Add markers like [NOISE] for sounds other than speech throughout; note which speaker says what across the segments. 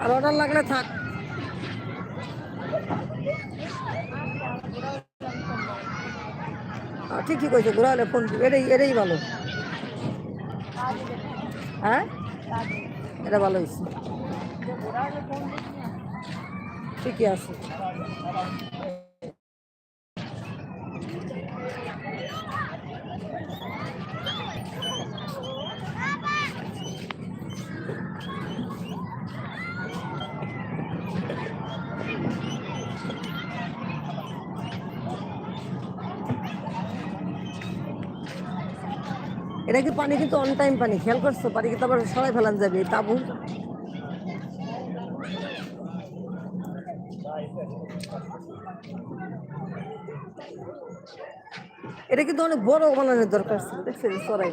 Speaker 1: আর order লাগলে থাক। ঠিকই কইছে ঘোরা হলে ফোন এটাই এটাই ভালো। হ্যাঁ? এটা ভালো হয়েছে ঠিকই আছে। এটা কি পানি কিন্তু অন টাইম পানি? খেয়াল করছ? পানি কিন্তু আবার সবাই ফেলান যাবে। তাবু। এটা কিন্তু অনেক বড় বানানোর দরকার ছিল, দেখছি সরাই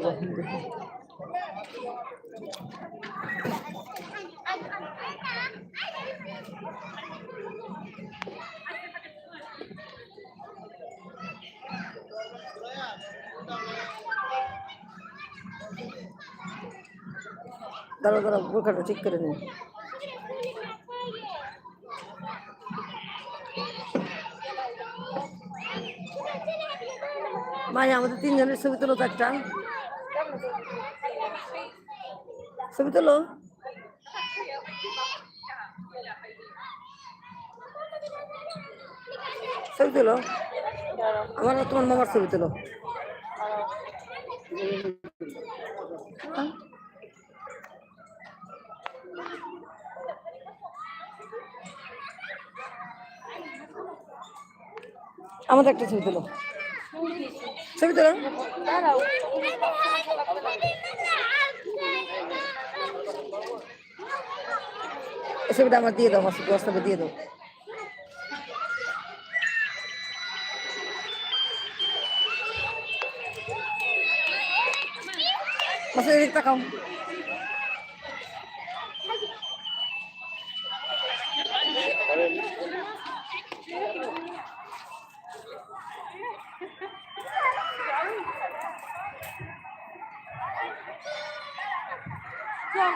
Speaker 1: দাঁড়া দাঁড়া বোরখাটা ঠিক করে নিন। মাই আমাদের তিনজনের ছবি তোলো তো একটা। ছবি তোলো। ছবি তোলো। আমার তোমার মামার ছবি তোলো। আমাদের একটা ছবি তোলো। ছবি তোলো। ছবিটা আমার দিয়ে দাও আমার হোয়াটসঅ্যাপে দিয়ে দাও। মাসে এদিক তাকাও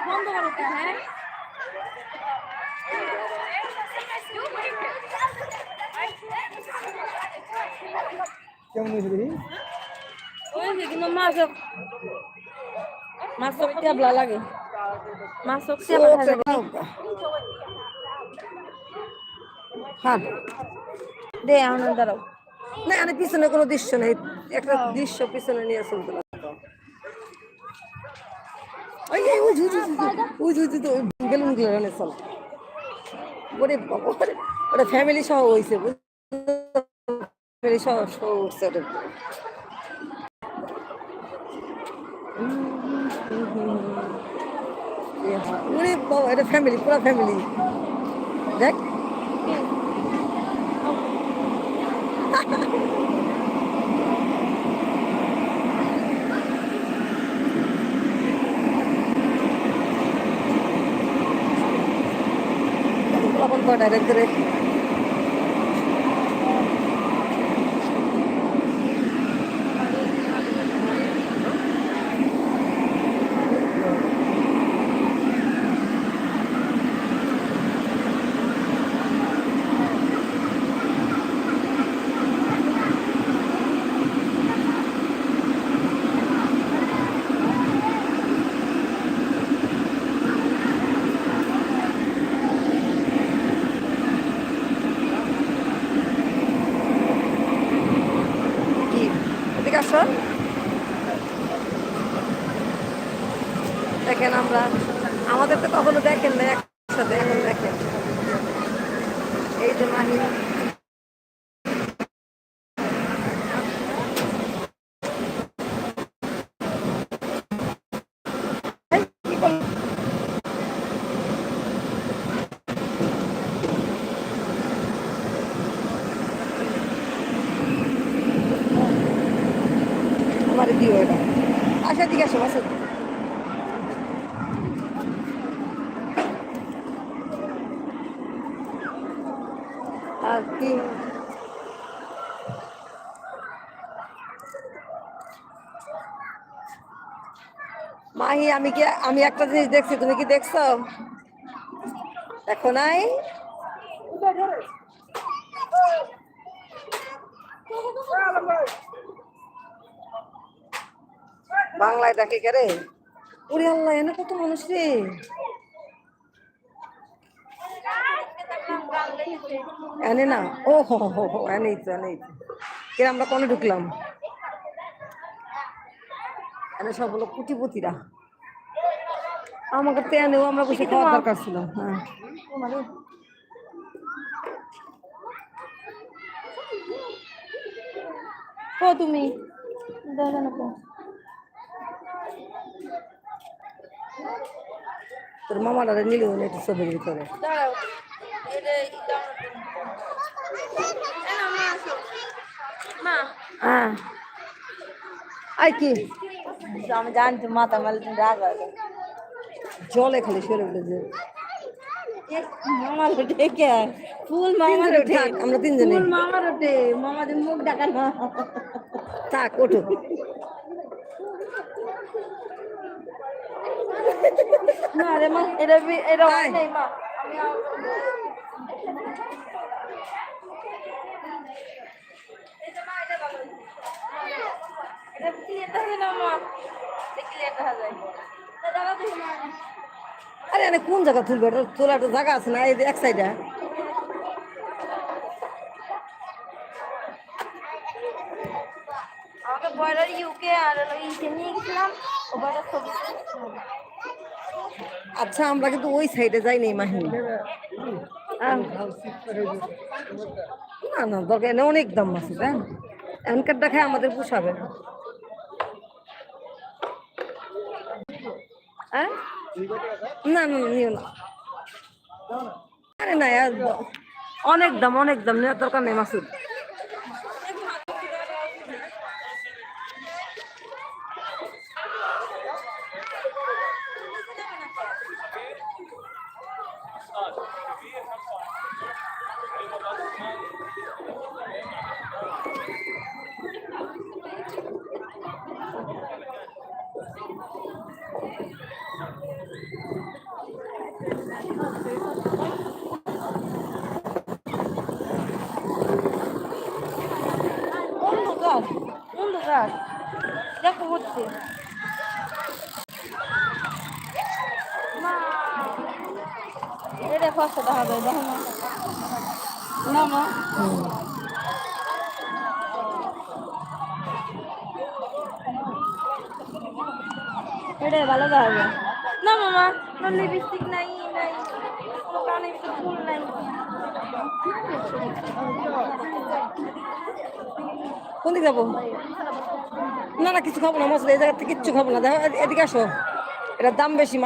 Speaker 2: বন্ধ করো তো, হ্যাঁ
Speaker 1: কেমন হয়েছে দেখি?
Speaker 2: যে কিন্তু মাছ মাছ টেবলা লাগে। মাছ টেবলা লাগে।
Speaker 1: হ্যাঁ
Speaker 2: দে দাঁড়াও।
Speaker 1: না মানে পিছনে কোনো দৃশ্য নেই। একটা দৃশ্য পিছনে নিয়ে চলতে লাগতো ওই এই ওই ঝুঝু ওই ঝুঝু তো বেলুনগুলো রানে ওরে বাবা, ওটা ফ্যামিলি সহ হয়েছে ফ্যামিলি সহ শো উঠছে ওটা ওরে বাবা এটা ফ্যামিলি পুরো ফ্যামিলি দেখ তখন কয়টা রেখে কি এদিকে আসো দেখেন আমরা আমাদের তো কখনো দেখেন না একসাথে এখন দেখেন এই যে মাহি এই, কি করলি? আমার দিও এটা আচ্ছা দিকে আসো বাসা আর কি মাহি আমি কি, আমি একটা জিনিস দেখছি, তুমি কি দেখছ? দেখো নাই? বাংলায় কে রে? ওরে আল্লাহ, এনে কত মানুষ রে? এনে না, ও হো হো হো এনেই তো এনেই তো। কে আমরা কোনে ঢুকলাম? এনে সব হলো কুটিপতিরা। আমাকে তো এনেও আমরা বসে খাওয়ার দরকার ছিল হ্যাঁ।
Speaker 2: ও তুমি।
Speaker 1: তোর মামারা নিল একটু ছবির ভিতরে। হ্যাঁ। আই কি?
Speaker 2: আমি জানি মাথা মালে তুমি রাগ
Speaker 1: জলে খালি সরে উঠে যে
Speaker 2: মামার ওঠে কে? ফুল মামার ওঠে
Speaker 1: আমরা তিনজনে।
Speaker 2: ফুল মামার ওঠে মামাদের মুখ ডাকা না।
Speaker 1: থাক ওঠো।
Speaker 2: না রে মা এটা এটা নাই মা। আমি এটা না মা?
Speaker 1: আরে, এনে কোন জায়গা তুলবে? তোলা একটা জায়গা আছে না, এই এক সাইডে
Speaker 2: ছবি
Speaker 1: আচ্ছা আমরা কিন্তু ওই সাইডে যাই নাই না না, দরকার অনেক দাম আছে, তাই এখনকার দেখায় আমাদের পোষাবে। না না না, নিও না। আরে না অনেক দাম অনেক দাম, নেওয়ার দরকার নেই, মাসুদ।
Speaker 2: হচ্ছে এটা কষ্ট দেখা যায় দেখো না না মা এটা ভালো দেখা না মামা আমার লিপস্টিক নাই নাই ফুল নাই
Speaker 1: কোন দিকে যাব? না না, কিছু খাব না মাসুদ এই জায়গা থেকে কিচ্ছু খাব না। দেখো এদিকে আসো। এটার দাম বেশি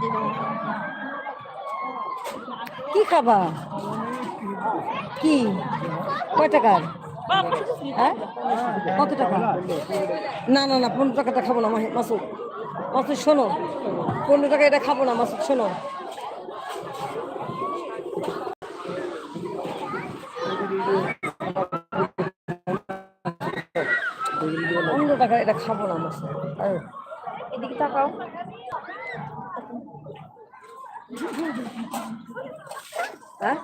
Speaker 2: দিদি
Speaker 1: কি খাবা? কি? কয় টাকার হ্যাঁ? কত টাকা? না না না, পনেরো টাকাটা খাব না মাসুদ মাসুদ শোনো। পনেরো টাকা এটা খাব না মাসুদ শোনো। টাকা এটা খাব না আর
Speaker 2: এদিকে তাকাও।
Speaker 1: হ্যাঁ?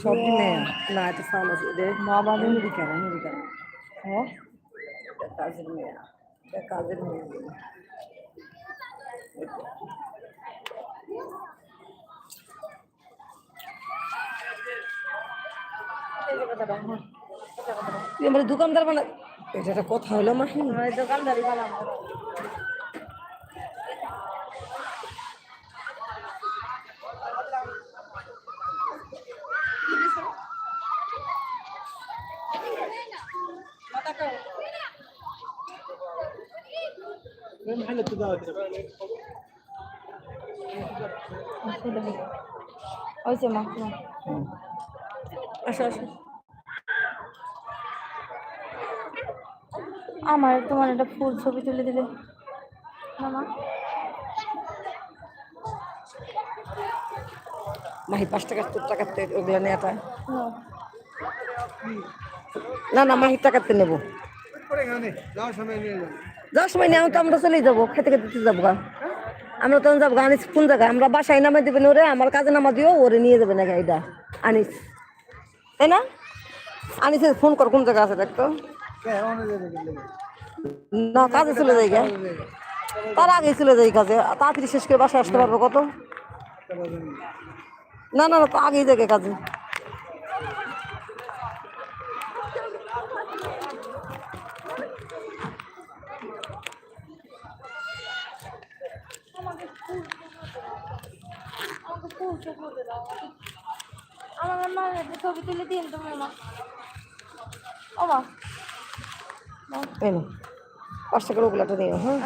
Speaker 1: সব না, এটা সাল আছে এদের বাবা আমেরিকার আমেরিকার হ্যাঁ? কাজের মেয়ে। এটা কাজের মেয়ে তুই আমার দোকানদার বানা এটা একটা কথা হলো মাহি।
Speaker 2: আমার
Speaker 1: আসো আসো
Speaker 2: আমার তোমার একটা ফুল ছবি তুলে দিলে
Speaker 1: মাহি পাঁচ টাকা তোর টাকাতে ওগুলো নেওয়াটা
Speaker 2: নাও।
Speaker 1: না না, মাহির টাকাতে নেব সময় নিয়ে তো আমরা চলেই যাব, খেতে খেতে যাব। আমরা তখন যাব আনিস কোন জায়গায়? আমরা বাসায় নামা দেবেন ওরে, আমার কাজে নামা দিও, ওরে নিয়ে যাবে না গাড়িটা আনিস। তাই না? আনিসে ফোন কর, কোন জায়গা আছে দেখতো না, কাজে চলে যাই গা। তার আগে চলে যাই কাজে, তাড়াতাড়ি শেষ করে বাসায় আসতে পারব কত? না না না, তো আগেই যাবে কাজে
Speaker 2: আমাকে ফুল ছবি দাও আমার মা ছবি তুলে দিন তোমার মা ও মা
Speaker 1: হ্যাঁ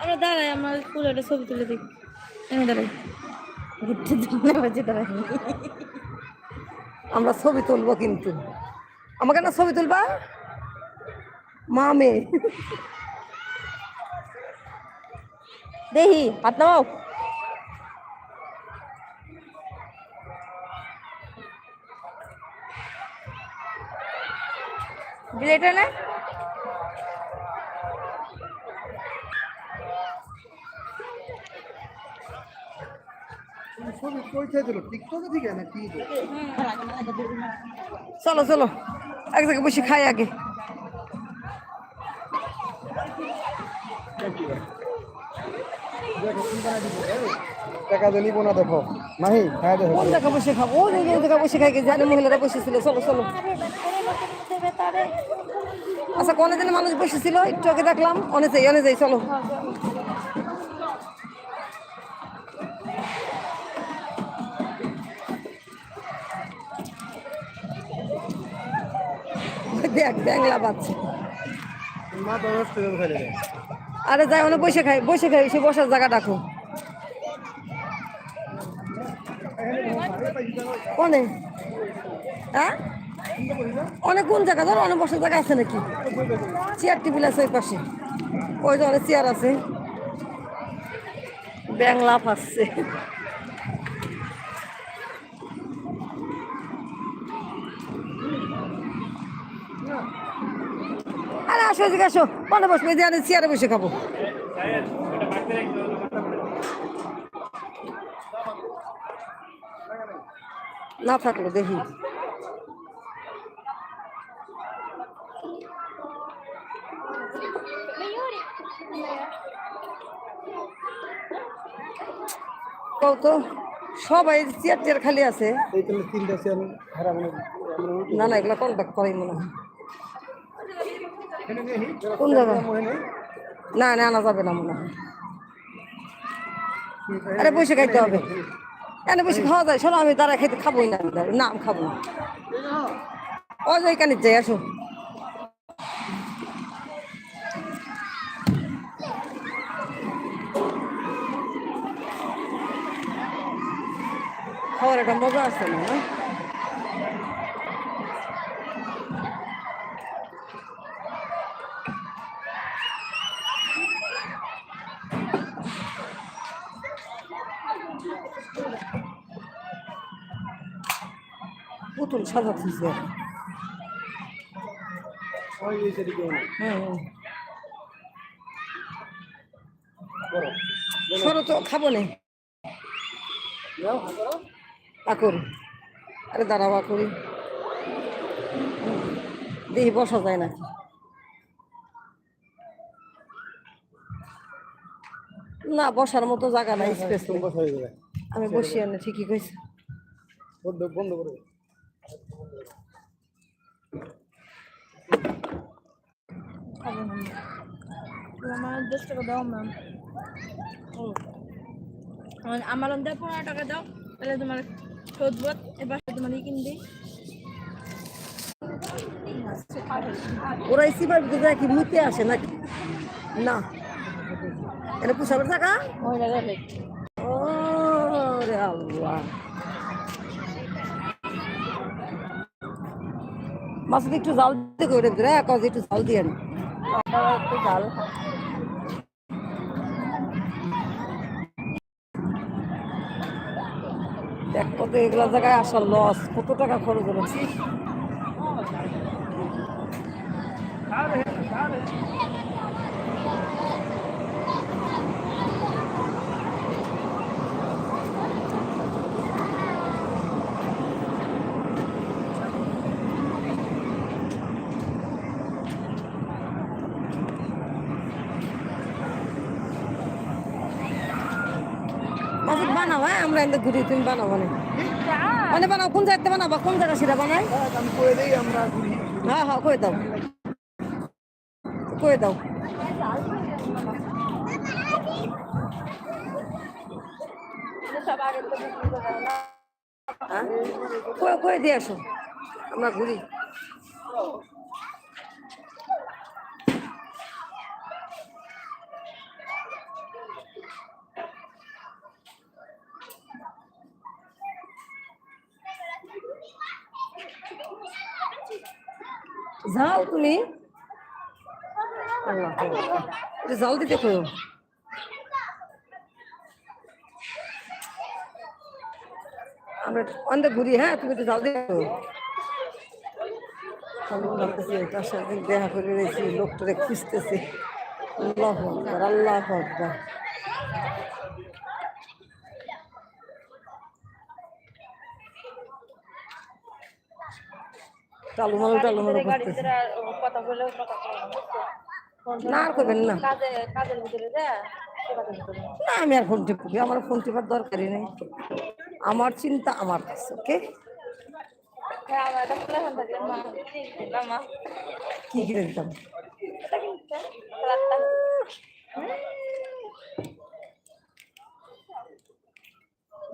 Speaker 2: আমরা দাঁড়াই আমার ছবি তুলে দিই আমি
Speaker 1: আমরা ছবি তুলবো কিন্তু আমাকে না ছবি তুলবা মামে।
Speaker 2: দেখি হাত নামাও। বিলেটা না?
Speaker 1: চলো চলো। এক জায়গায় বসে খাই আগে।
Speaker 3: টাকা দিয়ে নিবো না দেখো। মাহি হ্যাঁ দেখো।
Speaker 1: কোন জায়গায় বসে খাব ওই যে জায়গায় বসে খাই জানি মহিলারা বসেছিল। চলো চলো। আচ্ছা কোনে দিনে মানুষ বসেছিল? একটু আগে দেখলাম। অনে যাই অনে যাই চলো। দেখ ব্যাংলা
Speaker 3: দেয়
Speaker 1: আরে যাই অনেক বসে খাই বসে খাই সে বসার জায়গা ডাকো। কোনে হ্যাঁ? অনেক কোন জায়গা? ধরো অনেক বসার জায়গা আছে নাকি? চেয়ার টেবিল আছে ওই পাশে। ওই যে অনেক চেয়ার আছে। ব্যাং লাফ আসছে আরে আসো এদিকে আসো। মনে বসবে যে চেয়ারে বসে খাব। না থাকল দেখি। তো সবাই চেয়ার চেয়ার খালি আছে।
Speaker 3: মানে
Speaker 1: না না এগুলো কন্ট্যাক্ট করাই মনে হয়। কোন জায়গা না না আনা যাবে না মনে হয়। আরে বসে খাইতে হবে। এনে বেশি খাওয়া যায়, শোনো, আমি তারা খেতে খাবোই না, আমি দাঁড়িয়ে। না আমি খাব না ও যে এখানে যাই আসো খাওয়ার একটা মজা আছে না পুতুল সাজাতেছে সরো তো খাব না। আকুর আরে দাঁড়াও আকুরি দেখি বসা যায় নাকি? না বসার মতো জায়গা নাই। স্পেস আমি বসি আনে ঠিকই কইছে।
Speaker 3: বন্ধ বন্ধ করে
Speaker 2: আমার দশ টাকা দাও ম্যাম আমার দেয় পনেরো টাকা দাও তাহলে তোমার শোধবো এবার তোমার কিনবি
Speaker 1: ওরা সিবার ভিতরে কি মুতে আসে নাকি? না। এটা পুষাবের টাকা?
Speaker 2: মহিলা
Speaker 1: রে আল্লাহ। মাছ একটু জাল দিতে করে দিলে কাজ একটু জাল দিয়ে।
Speaker 2: একটু জাল
Speaker 1: দেখ কত এগুলা জায়গায় আসার লস কত টাকা খরচ হলো মাসুদ বানাও হ্যাঁ আমরা এনে ঘুরি তুমি বানাবো না মানে বানাও, কোন জায়গাতে বানাবো? কোন জায়গা সেটা বানাই? হ্যাঁ হ্যাঁ কয়ে দাও। কয়ে দাও। হ্যাঁ? কয়ে দিয়ে আসো? আমরা ঘুরি। যাও তুমি? জাল দিতে কয়ো আমরা অন্ধে ঘুরি হ্যাঁ? তুমি তো আমি ভাবতেছি তার সাথে দেখা করে রয়েছি লোকটারে খুঁজতেছি। আল্লাহ আকবার আল্লাহ আকবার। টালু মালু টালু মালু
Speaker 2: গাড়ির
Speaker 1: করতেছে।
Speaker 2: আর কথা বলে না,
Speaker 1: আর করবেন না।
Speaker 2: না।
Speaker 1: আমি আর ফোন টিপি আমার ফোন টিপার দরকারই নেই। আমার চিন্তা আমার কাছে ওকে? কি কিনে দিতাম?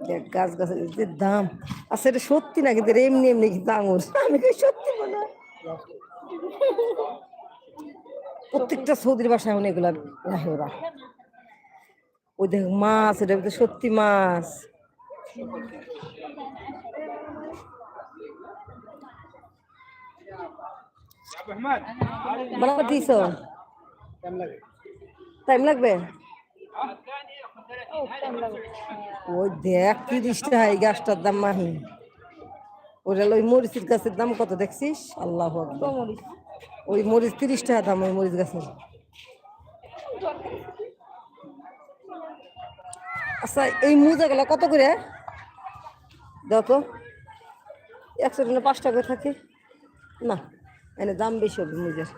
Speaker 1: দেখ গাছ গাছের যে দাম আচ্ছা এটা সত্যি না কিন্তু এমনি এমনি কিন্তু আঙুর? আমি সত্যি বলে প্রত্যেকটা সৌদির বাসায় এখন এগুলা রাখে ওরা ওই দেখ মাছ এটা ভিতরে সত্যি মাছ। দিছ? টাইম লাগবে? ওই দেখ তিরিশ টাকা এই গাছটার দাম, মাহি। ওটা ওই মরিচের গাছের দাম কত দেখছিস? আল্লাহ ওই মরিচ তিরিশ টাকা দাম, ওই মরিচ গাছের। আচ্ছা এই মোজাগুলো কত করে? দাও তো। একশো টাকা পাঁচ টাকা থাকে। না, এনে দাম বেশি হবে মোজের।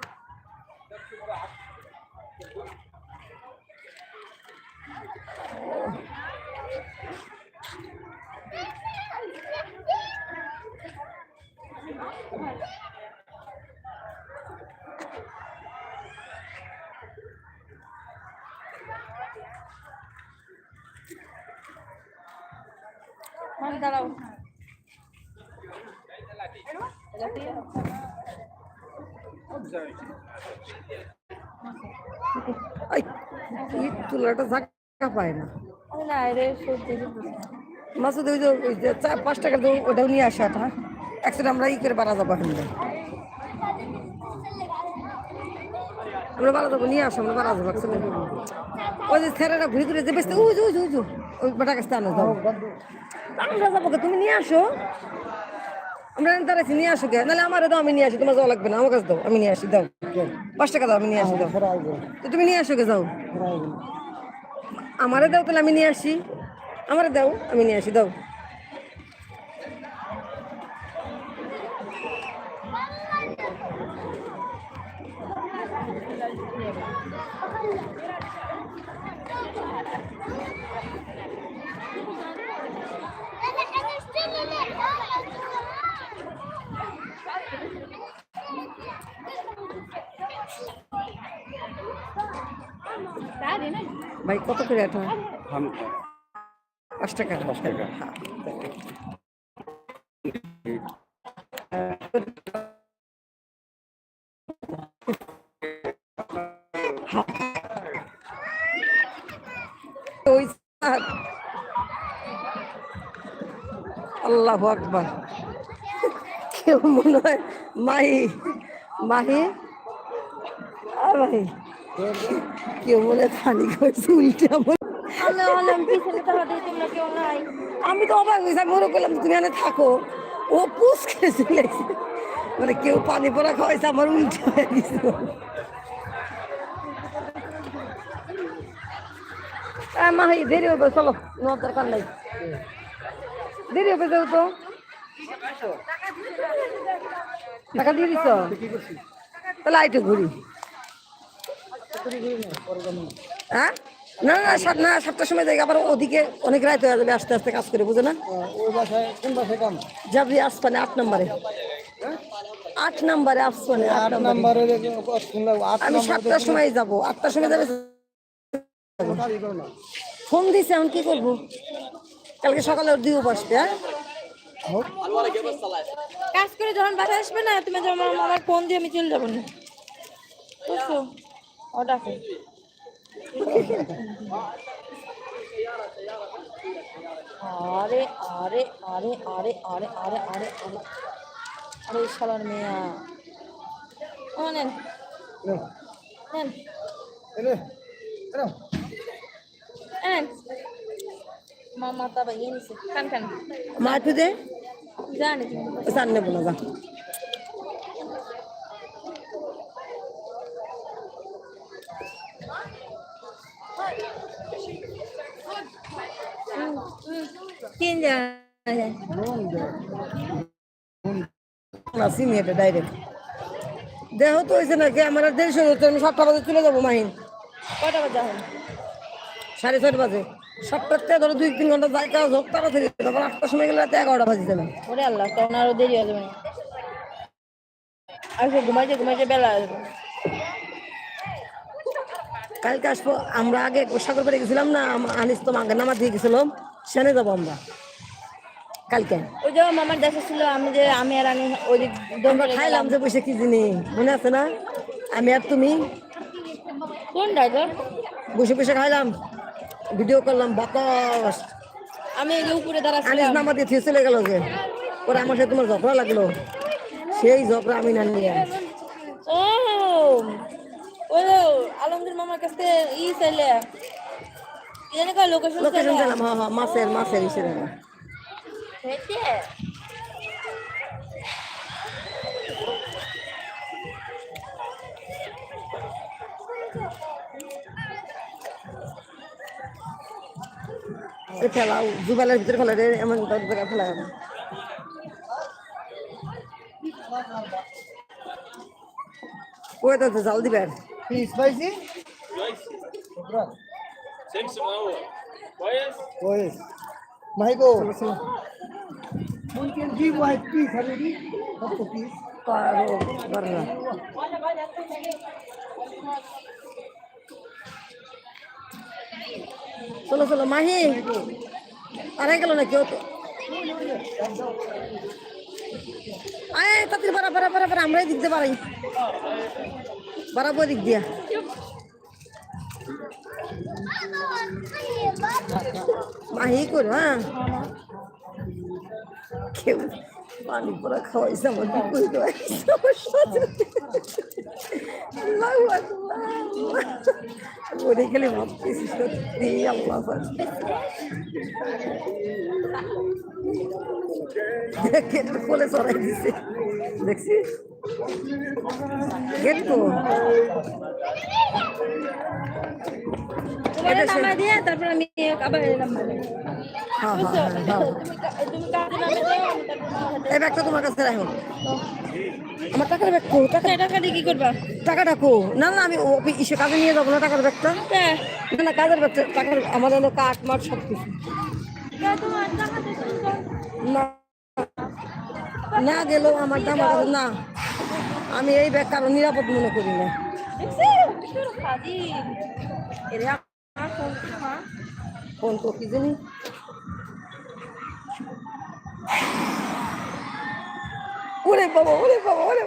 Speaker 2: দাঁড়াও।
Speaker 1: তুলাটা পায় না। মাসুদ ওই যে পাঁচ টাকা ওটাও নিয়ে আসা ওটা একসাথে আমরা ই করে বাড়া যাব এখান। আমরা বাড়া যাব নিয়ে আসো, আমরা বাড়া যাব ওই যে ছেলেরা ঘুরে ঘুরে যে বেসতে উজু উজু উজু ওই বেটা কাছে আনো যাও। আমরা যাব তুমি নিয়ে আসো। আমরা দাঁড়াইছি, নিয়ে আসো গে নাহলে আমার দাও, আমি নিয়ে আসি, তোমার যাওয়া লাগবে না, আমার কাছে দাও, আমি নিয়ে আসি, দাও। পাঁচ টাকা দাও, আমি নিয়ে আসি, দাও। তো তুমি নিয়ে আসো গে যাও। আমারে দাও তাহলে আমি নিয়ে আসি। আমারে দাও, আমি নিয়ে আসি, দাও। ভাই কত করে এটা? পাঁচ টাকা। পাঁচ টাকা। ওই স্যার। আল্লাহ আকবার। কেউ মনে হয় মাহি মাহি? আর মাহি কেউ বলে খালি করছে উল্টে আমার আমি তো অবাক হয়েছি আমি ওরা বললাম তুমি এখানে থাকো। ও পুষ খেয়ে চলেছে মানে কেউ পানি পড়া খাওয়াইছে আমার উল্টে হয়ে গেছে। মাহি দেরি হবে চলো নেওয়ার দরকার নাই দেরি হবে যাও তো টাকা দিয়ে দিছ? তাহলে আইটু ঘুরি। হ্যাঁ? না না সাত না সাতটার সময় যাই আবার ওদিকে অনেক রাত হয়ে যাবে আস্তে আস্তে কাজ করে বুঝে না? যাবি আসপানে আট নম্বরে। আট নম্বরে আসপানে আট নম্বরে। আমি সাতটার সময় যাব আটটার সময় যাবে ফোন দিছে এখন কি করব? কালকে সকালে ওর দিও বসবে হ্যাঁ?
Speaker 2: কাজ করে যখন বাসায় আসবে না তুমি যেমন আমার ফোন দিয়ে আমি চলে যাব না। বুঝছ? ডাকে আরে আরে আরে আরে আরে আরে আরে আরে। আরে শালার মেয়া। ও নেন। নেন। নেন। মামা তা ভাই নিছে। খান খান।
Speaker 1: মা একটু দে।
Speaker 2: জানি
Speaker 1: চান নেব যা। চিনি এটা ডাইরেক্ট দেহ তো হয়েছে নাকি? আমার আর দেড়শো হচ্ছে আমি সাতটা বাজে চলে যাব মাহিন।
Speaker 2: কয়টা বাজে এখন?
Speaker 1: সাড়ে ছয়টা বাজে। সাতটার থেকে ধরো দুই তিন ঘণ্টা যাই কাজ হোক তাড়াতাড়ি। তারপর আটটার সময় গেলে রাতে এগারোটা বাজে যাবে
Speaker 2: ওরে আল্লাহ তখন আরও দেরি হয়ে যাবে। ঘুমাইতে ঘুমাইতে বেলা আসবে
Speaker 1: কালকে আসব আমরা আগে সাগর পাড়ে গেছিলাম না আনিস তো মাকে নামা দিয়ে গেছিলাম সেনে যাব আমরা কালকে।
Speaker 2: ওই যে মামার দেখা ছিল আমি যে আমি আর আমি ওই
Speaker 1: আমরা খাইলাম যে বসে কি জিনিস মনে আছে না? আমি আর তুমি?
Speaker 2: কোন ড্রাইভার
Speaker 1: বসে বসে খাইলাম ভিডিও করলাম বাতাস
Speaker 2: আমি এই যে উপরে
Speaker 1: আনিস দিয়ে থিয়ে চলে গেল যে। পরে আমার সাথে তোমার ঝগড়া লাগল। সেই ঝগড়া আমি না নিয়ে।
Speaker 2: ও ওই আলমগীর মামার কাছে ই চাইলে। লোকেশন
Speaker 1: লোকেশন দিলাম হ্যাঁ হ্যাঁ মাছের মাছের হিসেবে
Speaker 2: হয়েছে?
Speaker 1: এ ফেলা জুবেলের ভিতরে ফেলা রে এমন জায়গায় ফেলা যাবে ওই তো জাল দিবে আর।
Speaker 3: স্পাইসি
Speaker 4: كويس كويس
Speaker 3: ما هي جول ممكن تجيب واحد بيس حبيبي حطه
Speaker 1: بيس طلعوا برا চলো চলো মাহি আরে গেল নাকি ওতে আয় তাতে বারা বারা বারা বারা আমরাই দিক দিয়ে বাড়াই বাড়াবো দিক দিয়া মাহি করো হ্যাঁ? কেউ পানি পড়া খাওয়াইছে আমার বিকুল খাওয়াইছে আমার সাথে। ওরে খেলে ভাবতেছি সত্যি, আল্লাহ চড়াই দিছে। দেখছিস গেট
Speaker 2: তোমার নামা দিয়ে তারপর আমি আবার নাম্বার
Speaker 1: হ্যাঁ হ্যাঁ হ্যাঁ
Speaker 2: তুমি কাজে নামে
Speaker 1: এই ব্যাগটা তোমার কাছে রাখো। আমার টাকার ব্যাগ কো টাকা
Speaker 2: টাকা দিয়ে কি করবা?
Speaker 1: টাকাটা কো? না না আমি ইসে কাজে নিয়ে যাব না টাকার ব্যাগটা। না না কাজের ব্যাগটা টাকার আমার হলো কাঠ মাঠ সব কিছু না। না গেলেও আমার দাম না। আমি এই ব্যাগ কারও নিরাপদ মনে করি না। কোন কি জানি? ওরে বাবা ওরে বাবা, ওরে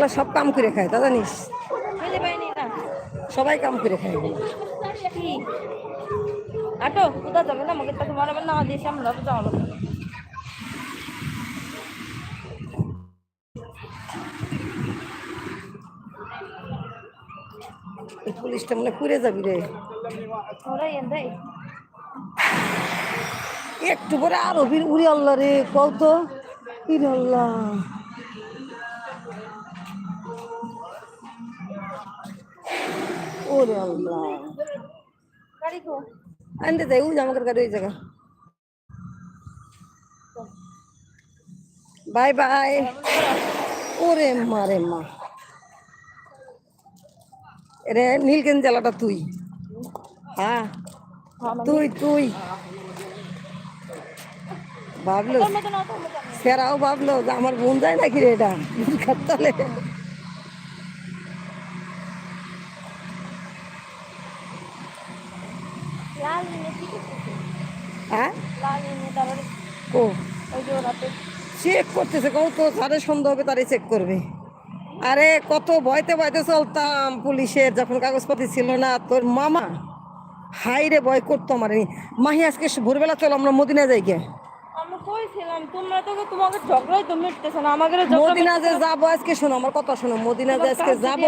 Speaker 1: না। সব কাম করে খায়, তা জানিস? সবাই কাম করে খায়।
Speaker 2: আটো, কোথায় যাবে না? আমাকে তাকে মারাবেন না দিয়েছি দেশে যাওয়া
Speaker 1: পুলিশটা মানে ঘুরে যাবি রে। একটু পরে আরও বীর উড়ি আল্লাহ রে কত ইরে আল্লাহ। ওরে আল্লাহ। আনতে যাই যে আমাদের গাড়ি ওই জায়গা। Bye bye. ওরে মা রে মা। রে নীলকেন জেলাটা তুই। হ্যাঁ তুই তুই। ভাবলো। সেরাও ভাবলো যে আমার বোন যায় নাকি রে এটা? খাতলে হ্যাঁ? ও চেক করতেছে কত তারে সন্দেহ হবে তারে চেক করবে। আরে কত ভয়তে ভয়তে চলতাম পুলিশের যখন কাগজপাতি ছিল না তোর মামা হাই রে ভয় করতো আমার মাহি আজকে ভোরবেলা চলো আমরা মদিনা যাই মদিনা যে যাব আজকে শোনো আমার কথা শোনো মদিনা যে আজকে যাব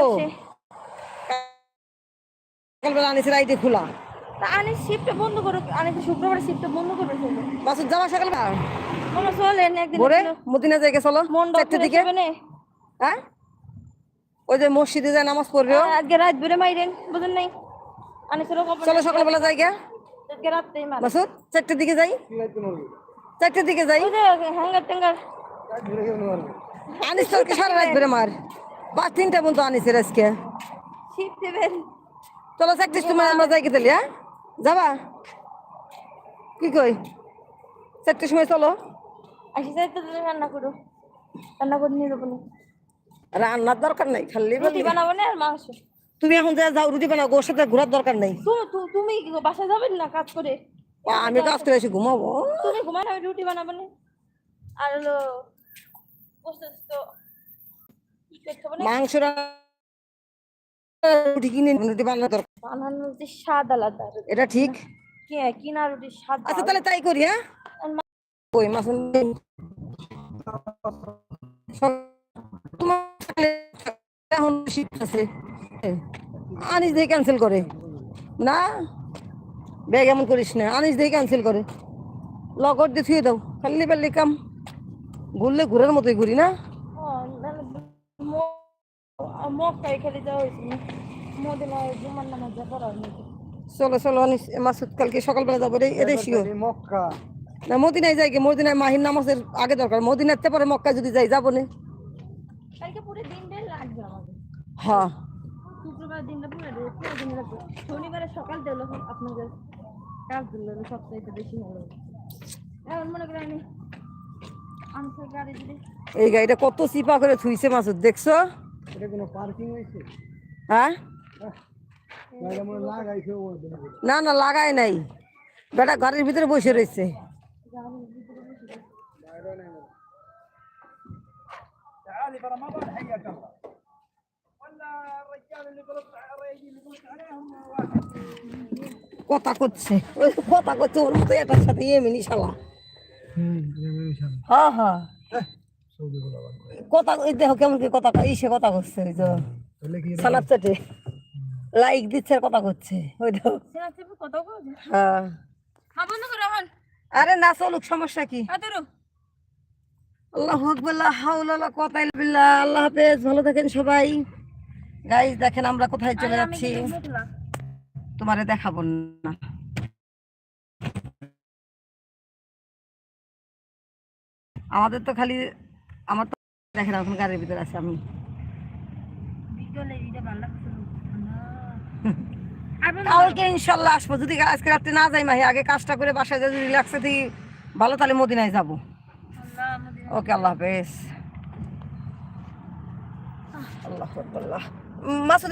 Speaker 1: সকালবেলা আনিসের আইডি খোলা।
Speaker 2: শিফটটা বন্ধ করো শুক্রবার শিফটটা বন্ধ করে ফেলো
Speaker 1: বাসুর যাওয়া সকালবেলা?
Speaker 2: মামা চলেন একদিন
Speaker 1: মদিনা যাই চলো
Speaker 2: মন
Speaker 1: চারটে দিকে। হ্যাঁ? ওই যে মসজিদে যায় নামাজ পড়বে।
Speaker 2: আজকে রাত বেড়ে মাইরেন বুঝেন নাই? চলো
Speaker 1: সকালবেলা যাই গে
Speaker 2: আজকে রাত্রেই মার।
Speaker 1: মাসুদ চারটের দিকে যাই। চারটের দিকে যাই।
Speaker 2: হ্যাঙ্গার ট্যাঙ্গার।
Speaker 1: আনিস তোর সারা রাত ধরে মার। পাঁচ তিনটা পর্যন্ত আনিসের আজকে। চলো চারটির সময় আমরা যাই কে তাহলে হ্যাঁ? যাবা? কি কই? চারটির সময় চলো।
Speaker 2: আসি তুমি রান্না করো। রান্না করে নিয়ে যাব না।
Speaker 1: রান্নার দরকার নাই খালি
Speaker 2: রুটি বানাবো না আর মাংস
Speaker 1: তুমি এখন যা যাও রুটি বানাও ওর সাথে ঘোরার দরকার নাই।
Speaker 2: তুমি বাসায় যাবেন না কাজ করে?
Speaker 1: আমি কাজ করে এসে ঘুমাবো।
Speaker 2: তুমি আমি রুটি বানাবো না। আর হলো
Speaker 1: মাংস রুটি কিনে রুটি বানানো দরকার।
Speaker 2: বানানোর যে স্বাদ আলাদা।
Speaker 1: এটা ঠিক?
Speaker 2: কি কিনা রুটির স্বাদ
Speaker 1: আচ্ছা তাহলে তাই করি হ্যাঁ? কই মাছ এখন আছে। আনিস দিয়ে ক্যান্সেল করে। না ব্যাগ এমন করিস না আনিস দিয়ে ক্যান্সেল করে। লগর দিয়ে থুয়ে দাও খালি পাল্লি কাম। ঘুরলে ঘুরের মতোই ঘুরি না? চলো চলো আনিস মাসুদ কালকে সকালবেলা যাব রে এটাই শিওর না মদিনায় যাই গে মদিনায় মাহির নামাজের আগে দরকার। মদিনাতে পরে মক্কা যদি যাই যাব না।
Speaker 2: কালকে পুরো দিনটাই লাগবে আমাদের।
Speaker 1: হ্যাঁ।
Speaker 2: শুক্রবার দিনটা পুরো পুরো দিন লাগবে শনিবারে সকাল দিল আপনাদের কাজ দিল সবচাইতে বেশি হলো। এখন মনে করেন আমি আনসার গাড়ি দিলে।
Speaker 1: এই গাড়িটা কত চিপা করে থুইছে মাসুদ দেখছ?
Speaker 3: এটা কোনো পার্কিং হয়েছে
Speaker 1: হ্যাঁ?
Speaker 3: মনে
Speaker 1: না না লাগাই নাই। বেটা গাড়ির ভিতরে বসে রয়েছে।
Speaker 3: تعالي ترى ما ضل حياك الله ولا الرجال اللي قلت الرجال اللي قلت عليهم واحد
Speaker 1: কথা করছে ওই কথা করছে ওর মতো এটার সাথে ইয়ে মিনি শালা হ্যাঁ হ্যাঁ কথা ওই দেখো কেমন কি কথা কয়, ইসে কথা করছে ওই তো
Speaker 3: তাহলে কি
Speaker 1: সানাপ চাটে লাইক দিচ্ছে আর কথা করছে ওই তো
Speaker 2: সিনাতে কত করে
Speaker 1: হ্যাঁ
Speaker 2: হ্যাঁ বন্ধ করো এখন
Speaker 1: আরে না চলুক সমস্যা কি
Speaker 2: হাতেরো
Speaker 1: আল্লাহ আকবাল্লাহ হাউলা কথা বিল্লাহ। আল্লাহ হাফেজ ভালো থাকেন সবাই। গাইজ দেখেন আমরা কোথায় চলে যাচ্ছি। তোমারে দেখাবো না। আমাদের তো খালি আমার তো দেখেন এখন গাড়ির ভিতরে আছে আমি। [LAUGHS] কালকে ইনশাল্লাহ আসব। যদি আজকে রাত্রে না যাই মাহি আগে কাজটা করে বাসায় যদি রিল্যাক্সে থেকে ভালো তাহলে মদিনায় যাব। ওকে আল্লাহ হাফেজ আল্লাহ আকবার, আল্লাহ মাসুদ